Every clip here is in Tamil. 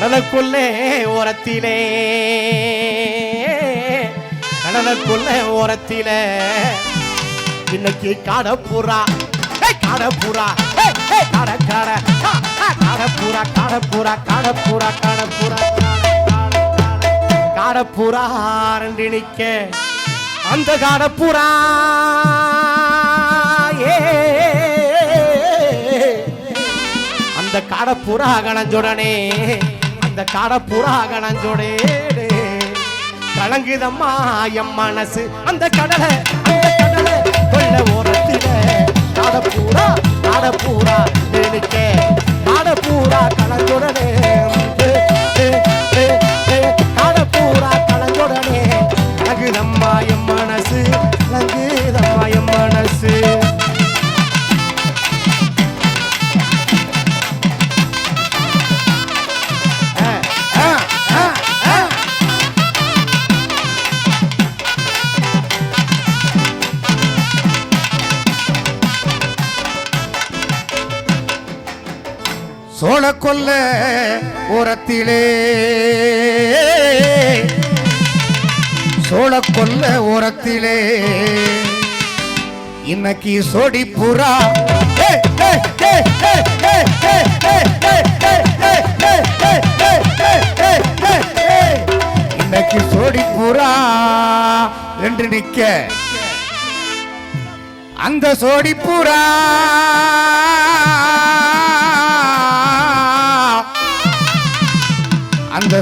கடலுக்குள்ளே ஓரத்திலே. கடலுக்குள்ளே ஓரத்திலே. இன்னைக்கு காடப்புறா காடப்புறா ஏய், காட காட காடப்புறா காடப்புறா காடப்புறா காடப்புறா காடப்புறா ரெண்டு நிக்க. அந்த காடப்புறா ஏ. அந்த காடப்புறா கணஞ்சுடனே. அந்த காடப்புறா கணஞ்சுடே கலங்குதம்மா எம் மனசு. அந்த கடலை அந்த கடலை கொள்ள ஓரத்தில. காடப்பூரா காடப்பூரா நினைக்க காடப்பூரா கலந்துடனே சோழ கொல்ல ஓரத்திலே சோழ கொல்ல ஓரத்திலே இன்னைக்கு சோடி புறா இன்னைக்கு சோடி புறா என்று நிற்க அந்த சோடி புறா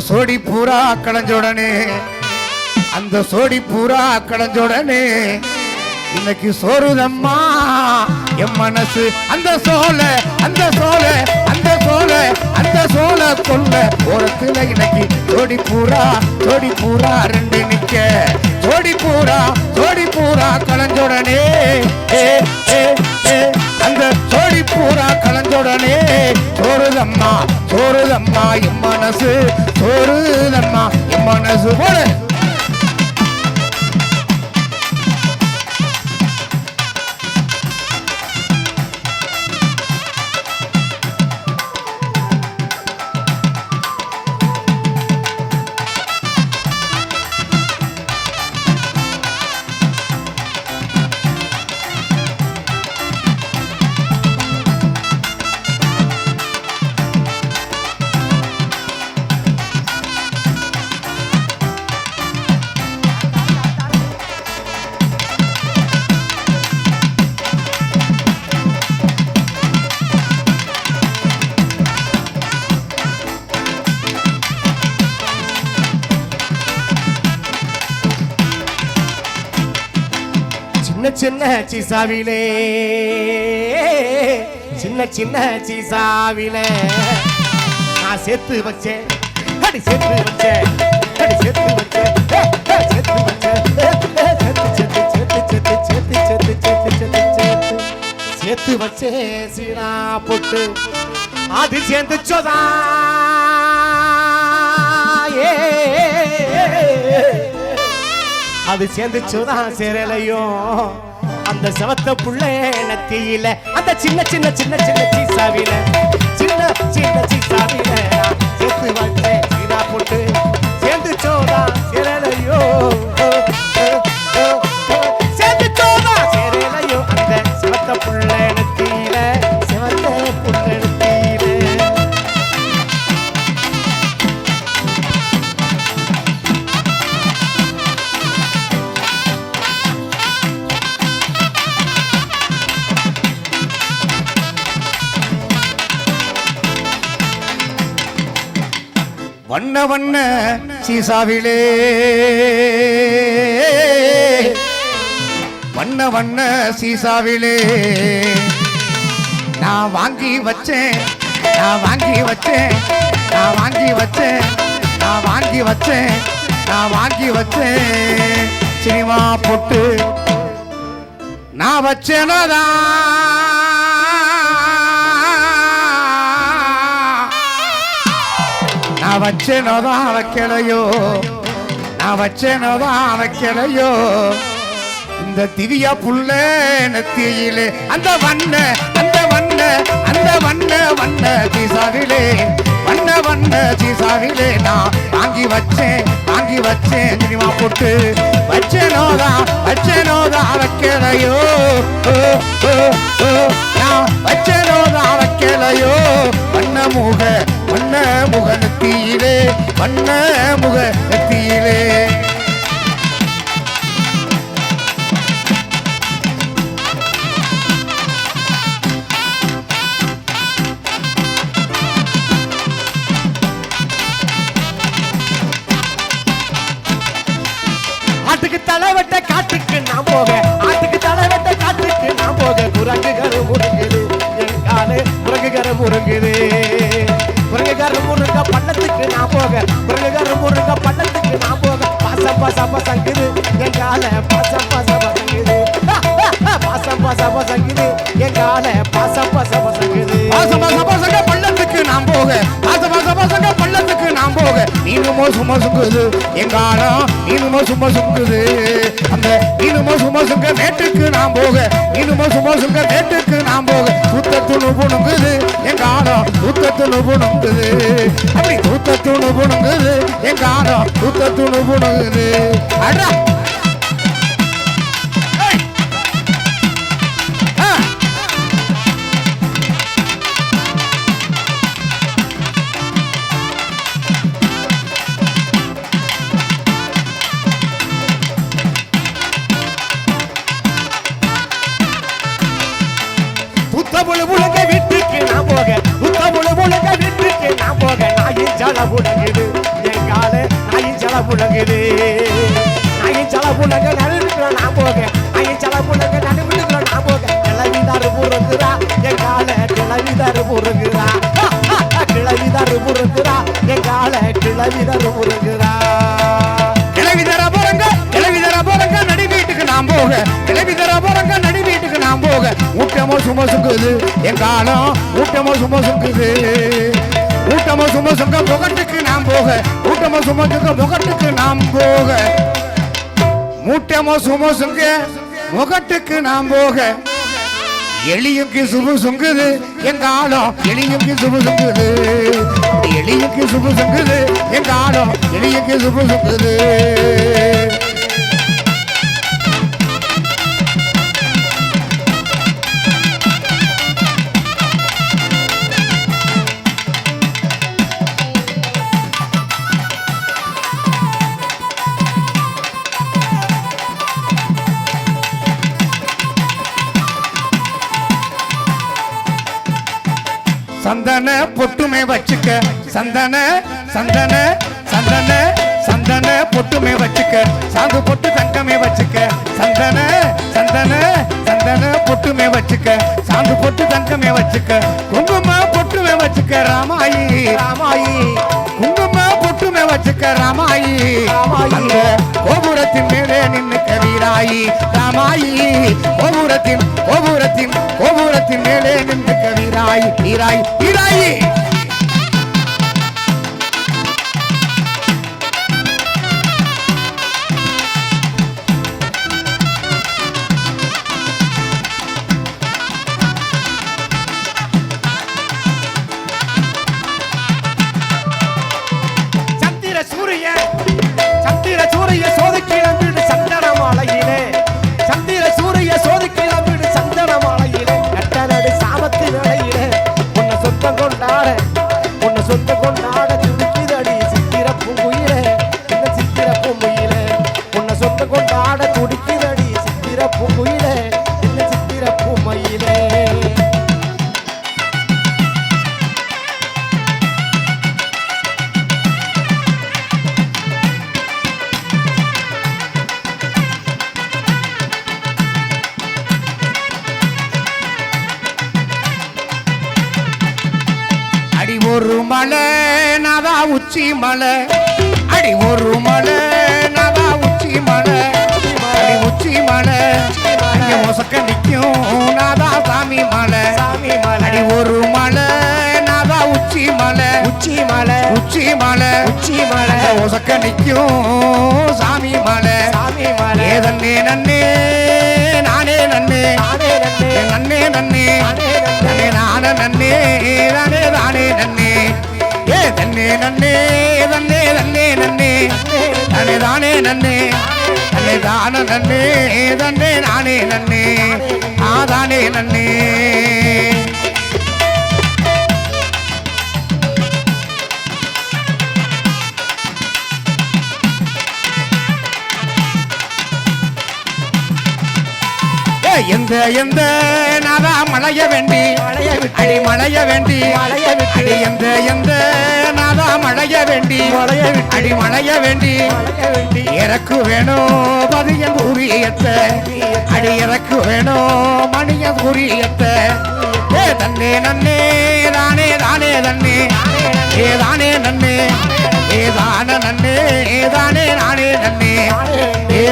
சோடி பூரா களைஞ்ச உடனே அந்த சோடி பூரா களைஞ்ச உடனே இன்னைக்கு சோறுதம்மா என் மனசு அந்த சோல அந்த சோல அந்த சோல அந்த சோல கொல்ல ஓரத்துல இன்னைக்கு ஜோடி பூரா ஜோடி பூரா ரெண்டு நிக்க. ஜோடி பூரா ஜோடி பூரா களைஞ்ச உடனே ஏ, ஏ, ஏ, அந்த ஜோடி பூரா களைஞ்ச சோறுதம்மா சோறுதம்மா என் மனசு சோறுதம்மா என் மனசு போல. சின்ன சீசாவிலே சின்ன சின்ன சீசாவிலே நான் சேர்த்து வச்சேன். அடி சேர்த்து வச்சேன். அடி சேர்த்து வச்சேன். சேர்த்து வச்சேன். சேர்த்து வச்சே சீனா போட்டு. அது சேர்ந்து சோதா. ஏ அது சேர்ந்துச்சுதான் சிறலையும் அந்த செவத்த புள்ள நத்தியில அந்த சின்ன சின்ன சின்ன சின்ன சீசாவில சின்ன சின்ன சீசாவில சேர்த்து வாழ்க்கை சீரா போட்டு சேர்ந்து சோதா வண்ண வண்ண சீசாவிலே. வண்ண வண்ண சீசாவிலே. நான் வாங்கி வச்சேன் நான் வாங்கி வச்சேன் நான் வாங்கி வச்சேன் நான் வாங்கி வச்சேன் நான் வாங்கி வச்சேன். சினிமா போட்டு நான் வச்சேனதான். நான் வச்சேனோதான் வைக்கலையோ நான் வச்சேனோதான் வைக்கலையோ இந்த திவ்யா புள்ள நெத்தியிலே அந்த வண்ண அந்த வண்ண அந்த வண்ண வண்ண சீசாவிலே வண்ண வண்ண சீசாவிலே நான் வாங்கி வச்சேன் வாங்கி வச்சேன் சினிமா போட்டு. வச்சேனோதான் வச்சேனோதான் வைக்கலையோ ஓ, ஓ, ஓ, நான் வச்சேனோதான் வைக்கலையோ வண்ண மூக வண்ண முக வண்ண முக அதுக்கு ஆட்டுக்கு தலை காட்டுக்கு நான் போக ஆட்டுக்கு தலைவட்ட காட்டுக்கு நான் போக. குரங்குகர முருங்குது என் காலு குரங்குகர முருங்குது போக. குரங்குகர முருக பட்டத்துக்கு நான் போக. பாசம் பாசம் பசங்குது. எங்கால பாசம் பாசம் பசங்குது. பாசம் பாசம் பசங்குது. எங்கால போக நீனுமோ சும்மா சுங்குது. எங்காலம் நீனுமோ சும்மா சுங்குது. அந்த நீனுமோ சும்மா சுங்க மேட்டுக்கு நான் போக. நீனுமோ சும்மா சுங்க மேட்டுக்கு நான் போக. தூத்தத்துணு புணுங்குது எங்காலம் தூத்தத்துணு புணுங்குது அப்படி தூத்தத்துணு புணுங்குது எங்காலம் தூத்தத்துணு புணுங்குது அடா புத்த முழு முழுங்க வீட்டுக்கு நான் போக புத்த முழு முழுங்க வீட்டுக்கு நான் போக நாயின் ஜல புழங்குது என் கால நாயின் ஜல புழங்குது நாயின் ஜல புழங்க நடுவுக்குள்ள நான் போக நாயின் ஜல புழங்க நடுவுக்குள்ள நான் போக. கிளவிதாரு முருங்குறா என் கால கிளவிதாரு முருங்குறா கிளவிதாரு முருங்குறா என் கால கிளவிதாரு முருங்குறா ஊட்டமோ சும்மா என் காலம் ஊட்டமோ சும்மா சுக்குது ஊட்டமோ சும்மா சுங்க முகட்டுக்கு நாம் போக. ஊட்டமோ சும்மா சுங்க முகட்டுக்கு நாம் போக. மூட்டமோ சும்மா சுங்க முகட்டுக்கு நாம் போக. எளியுக்கு சுபு சுங்குது எங்க ஆழம் எளியுக்கு சுபு சுங்குது எளியுக்கு சுபு சுங்குது எங்க ஆழம் எளியுக்கு சுபு சுங்குது சந்தன பொட்டுமே வச்சுக்க. சந்தன சந்தன சந்தன சந்தன பொட்டுமே வச்சுக்க. சாந்து பொட்டு தங்கமே வச்சுக்க. சந்தன சந்தன சந்தன பொட்டுமே வச்சுக்க. சாந்து பொட்டு தங்கமே வச்சுக்க. குங்கும பொட்டுமே வச்சுக்க ராமாயி. ராமாயி. குங்கும பொட்டுமே வச்சுக்க ராமாயி. ராமாயி. கோபுரத்தின் மேலே நின்னு கவீராயி ராமாயி ராமாயி கோபுரத்தின் கோபுரத்தின் கோபுரத்தின் மேலே நின்று கவிராய் ஈராய் ஈராயி கொண்டாட ஒரு மலை நாதா உச்சி மலை. அடி ஒரு மலை நாதா உச்சி மலை. அடி உச்சி மலை. அங்க மொசக்க நிக்கும் நாதா சாமி மலை. சாமி மலை அடி ஒரு மலை நாதா உச்சி மலை. உச்சி மலை. உச்சி மலை. உச்சி மலை. மொசக்க நிக்கும் சாமி மலை. சாமி மலை. ஏதன்னே நன்னே நானே நன்னே நானே நன்னே நன்னே நன்னே நானே நன்னே நானே நானே நன்னே நானே நானே நன்னே ஏ தன்னே நன்னே தன்னே தன்னே நன்னே தனே தானே நன்னே தன்னை தான நன்னே தன்னே நானே நன்னே ஆதானே நன்னே எந்த நாதா மலைய வேண்டி. அடி மலைய வேண்டி. மலைய விட்டு. எந்த எந்த நாதா மலைய வேண்டி? மலைய விட்டு. அடி மலைய வேண்டி. எனக்கு வேணும் பதியம் குறியத்த அடி எனக்கு வேணும் மணிய குறியத்த ஏ தன்னே நன்னே தானே தானே தன்னே. ஏ தானே நன்னே ஏ தான நன்னே தானே நானே நன்னே.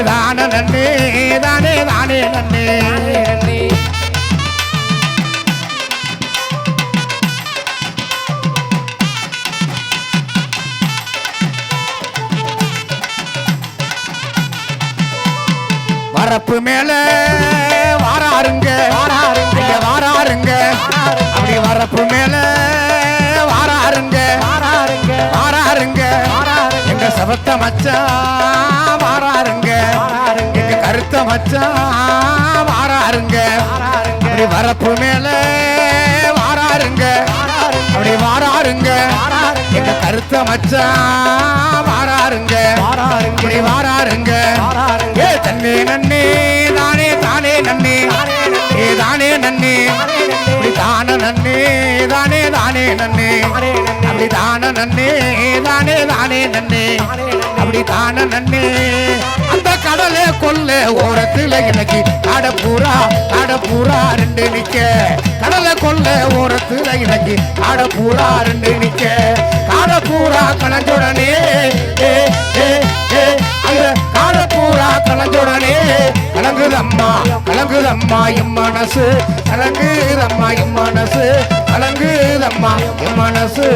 தான நன்னே தானே தானே நன்னே வரப்பு மேல வாராருங்க வாராருங்க. வாராருங்க அப்படி வரப்பு மேல வாராருங்க வாராருங்க. வாராருங்க வாராருங்க. எங்க சபத்த மச்சா மச்சான் வாராருங்க. அப்படி வரப்பு மேல வாராருங்க. அப்படி வாராருங்க. எங்க கருத்த மச்சான் வாராருங்க. இப்படி வாராருங்க. ஏ தன்னே நன்னே தானே தானே நன்னே. ஏ தானே நன்னே. இப்படி தான நன்னே தானே தானே நன்னே. அப்படி தான நன்னே தானே தானே நன்னே. அப்படி தான நன்னே. அந்த கடலே கொல்ல ஓரத்துல எனக்கு காடப்பூரா காடப்பூரா ரெண்டு நிக்க. கடலை கொல்ல ஓரத்துல எனக்கு காடப்பூரா ரெண்டு நிக்க. காடப்பூரா கலஞ்சுடனே ஏ ஏ ஏ அந்த காடப்பூரா கலஞ்சுடனே கலங்குதம்மா. கலங்குதம்மா எம் மனசு கலங்குதம்மா எம் மனசு கலங்குதம்மா எம் மனசு.